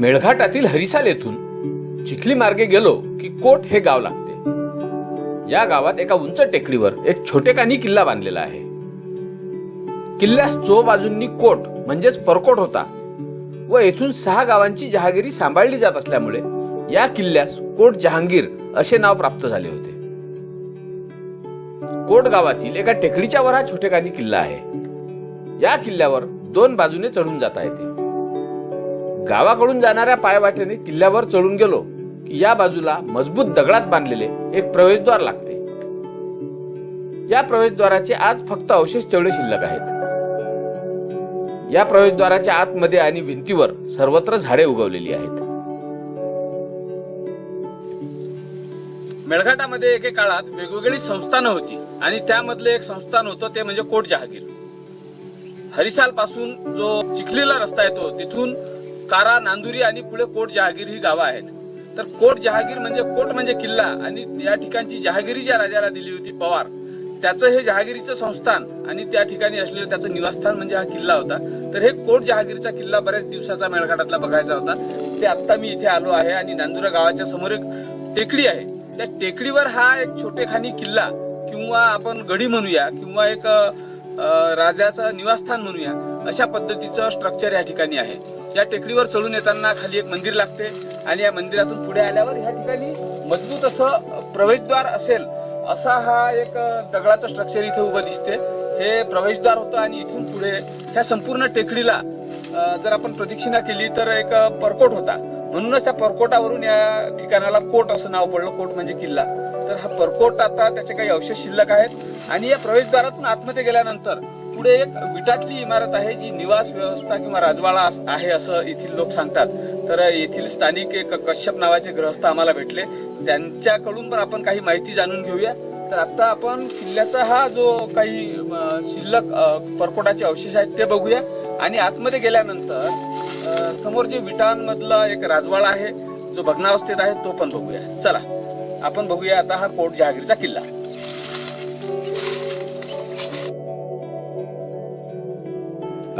मेळघाटातील हरिसाल येथून चिखली मार्गे गेलो की कोट हे गाव लागते. या गावात एका उंच टेकडीवर एक छोटेखानी किल्ला बांधलेला आहे. किल्ल्यास चो बाजूंनी कोट म्हणजेच परकोट होता व येथून सहा गावांची जहागिरी सांभाळली जात असल्यामुळे या किल्ल्यास कोट जहांगीर असे नाव प्राप्त झाले होते. कोट गावातील एका टेकडीच्या वर हा छोटेखानी किल्ला आहे. या किल्ल्यावर दोन बाजूने चढून जाता येते. गावाकडून जाणाऱ्या पायवाटेने किल्ल्यावर चढून गेलो की या बाजूला मजबूत दगडात बांधलेले एक प्रवेशद्वार लागते. या प्रवेशद्वाराचे आज फक्त अवशेष तेवढे शिल्लक आहेत. या प्रवेशद्वाराच्या आतमध्ये आणि भिंतीवर सर्वत्र झाडे उगवलेली आहेत. मेळघाटामध्ये एके काळात वेगवेगळी संस्थानं होती आणि त्यामधले एक संस्थान होतं ते म्हणजे कोट जहागीर हरिसाल पासून जो चिखलीला रस्ता येतो तिथून कारा नांदुरी आणि पुढे कोट जहागीर ही गावं आहेत. तर कोट जहागीर म्हणजे कोट म्हणजे किल्ला आणि या ठिकाणची जहागिरी ज्या राजाला दिली होती पवार त्याचं हे जहागिरीचं संस्थान आणि त्या ठिकाणी असलेलं त्याचं निवासस्थान म्हणजे हा किल्ला होता. तर हे कोट जहागीरचा किल्ला बऱ्याच दिवसाचा मेळघाटातला बघायचा होता. ते आता मी इथे आलो आहे आणि नांदुरा गावाच्या समोर एक टेकडी आहे. त्या टेकडीवर हा एक छोटेखानी किल्ला किंवा आपण गडी म्हणूया किंवा एक राजाचं निवासस्थान म्हणूया अशा पद्धतीचं स्ट्रक्चर या ठिकाणी आहे. या टेकडीवर चढून येताना खाली एक मंदिर लागते आणि या मंदिरातून पुढे आल्यावर या ठिकाणी मजबूत असं प्रवेशद्वार असेल असा हा एक दगडाचं स्ट्रक्चर इथे उभं दिसते. हे प्रवेशद्वार होतं आणि इथून पुढे ह्या संपूर्ण टेकडीला जर आपण प्रदक्षिणा केली तर एक परकोट होता. म्हणूनच त्या परकोटावरून या ठिकाणाला कोट असं नाव पडलं. कोट म्हणजे किल्ला. तर हा परकोट आता त्याचे काही अवशेष शिल्लक आहेत. आणि या प्रवेशद्वारातून आतमध्ये गेल्यानंतर पुढे एक विटातली इमारत आहे जी निवास व्यवस्था किंवा राजवाडा आहे असं येथील लोक सांगतात. तर येथील स्थानिक एक कश्यप नावाचे ग्रहस्थ आम्हाला भेटले. त्यांच्याकडून पण आपण काही माहिती जाणून घेऊया. तर आता आपण किल्ल्याचा हा जो काही शिल्लक परकोटाचे अवशेष आहेत ते बघूया. आणि आतमध्ये गेल्यानंतर समोर जे विटांमधला एक राजवाडा आहे जो भग्नावस्थेत आहे तो पण बघूया. चला आपण बघूया आता हा कोट जहागीरचा किल्ला.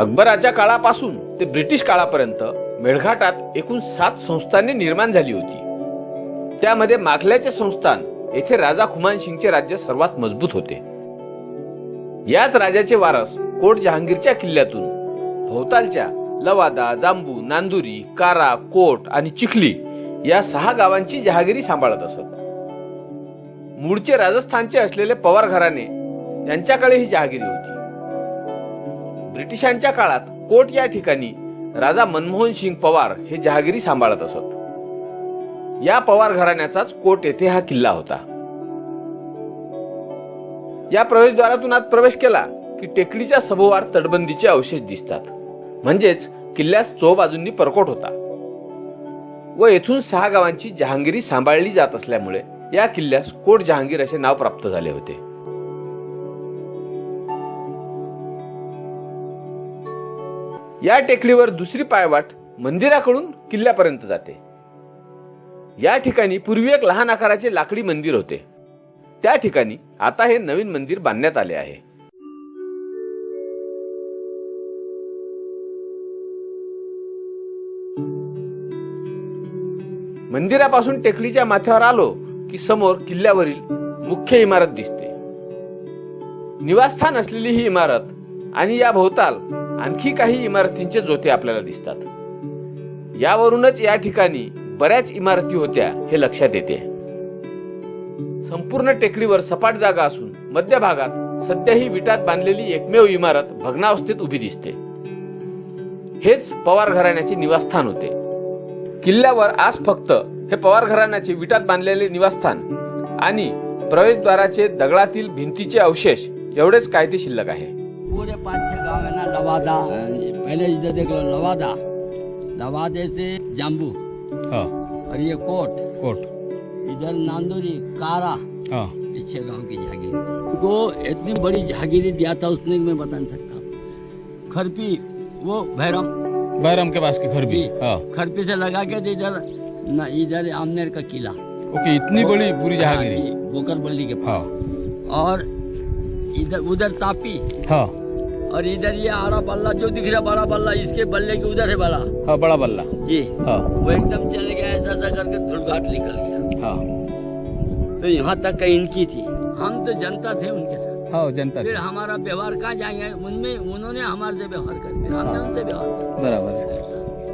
अकबराच्या काळापासून ते ब्रिटिश काळापर्यंत मेळघाटात एकूण सात संस्थाने निर्माण झाली होती. त्यामध्ये माखल्याचे संस्थान येथे राजा खुमान सिंगचे राज्य सर्वात मजबूत होते. याच राजाचे वारस कोट जहांगीरच्या किल्ल्यातून भोवतालच्या लवादा जांबू नांदुरी कारा कोट आणि चिखली या सहा गावांची जहागिरी सांभाळत असत. मूळचे राजस्थानचे असलेले पवार घराणे यांच्याकडे ही जहागिरी होती. ब्रिटिशांच्या काळात कोट या ठिकाणी राजा मनमोहन सिंग पवार हे जहागिरी सांभाळत असत. या पवार घराण्याचाच कोट येथे हा किल्ला होता. या प्रवेशद्वारातून आत प्रवेश केला की टेकडीच्या सभोवार तटबंदीचे अवशेष दिसतात. म्हणजेच किल्ल्यास चो बाजूंनी परकोट होता. व येथून सहा गावांची जहांगिरी सांभाळली जात असल्यामुळे या किल्ल्यास कोट जहांगीर असे नाव प्राप्त झाले होते. या टेकडीवर दुसरी पायवाट मंदिराकडून किल्ल्यापर्यंत जाते. या ठिकाणी पूर्वी एक लहान आकाराचे लाकडी मंदिर होते. त्या ठिकाणी आता हे नवीन मंदिर बांधण्यात आले आहे. मंदिरापासून टेकडीच्या माथ्यावर आलो की समोर किल्ल्यावरील मुख्य इमारत दिसते. निवासस्थान असलेली ही इमारत आणि या भोवताल आणखी काही इमारतींचे जोते आपल्याला दिसतात. यावरूनच या ठिकाणी बऱ्याच इमारती होत्या हे लक्षात येते. संपूर्ण टेकडीवर सपाट जागा असून मध्य भागात सध्या ही विटात बांधलेली एकमेव इमारत भग्नावस्थेत उभी दिसते. हेच पवार घराण्याचे निवासस्थान होते. किल्ल्यावर आज फक्त हे पवार घराण्याचे विटात बांधलेले निवासस्थान आणि प्रवेशद्वाराचे दगडातील भिंतीचे अवशेष एवढेच कायदे शिल्लक आहे. पूरे पाँच छह गाँव है ना लवादा। पहले इधर देख लो लवादा। लवादे से जाम्बू हाँ। और ये कोट। कोट। इधर नांदोरी कारा। हाँ। ये छह गाँव की जागीर। को इतनी बड़ी जागीरी दिया था उसने मैं बता नहीं सकता। खरपी वो भैरम बैरम के पास की खरपी हाँ। खरपी से लगा के तो इधर न इधर आमनेर का किला। ओके इतनी बड़ी पूरी जहांगीरी हाँ, बोकर बल्ली के हाँ। पास और इधर उधर तापी। हाँ। और इधर ये आड़ा बल्ला जो दिख रहा बड़ा बल्ला इसके बल्ले के उधर है बड़ा हाँ बड़ा बल्ला। जी। हाँ। वो एकदम चले गया ऐसा ऐसा करके धुलघाट निकल गया। हाँ। तो यहाँ तक का इनकी थी। हम तो जनता थे उनके साथ। हाँ जनता फिर हमारा व्यवहार कहाँ जाएँगे? उनमें उन्होंने हमारे से व्यवहार कर हमने उनसे व्यवहार कर बराबर है।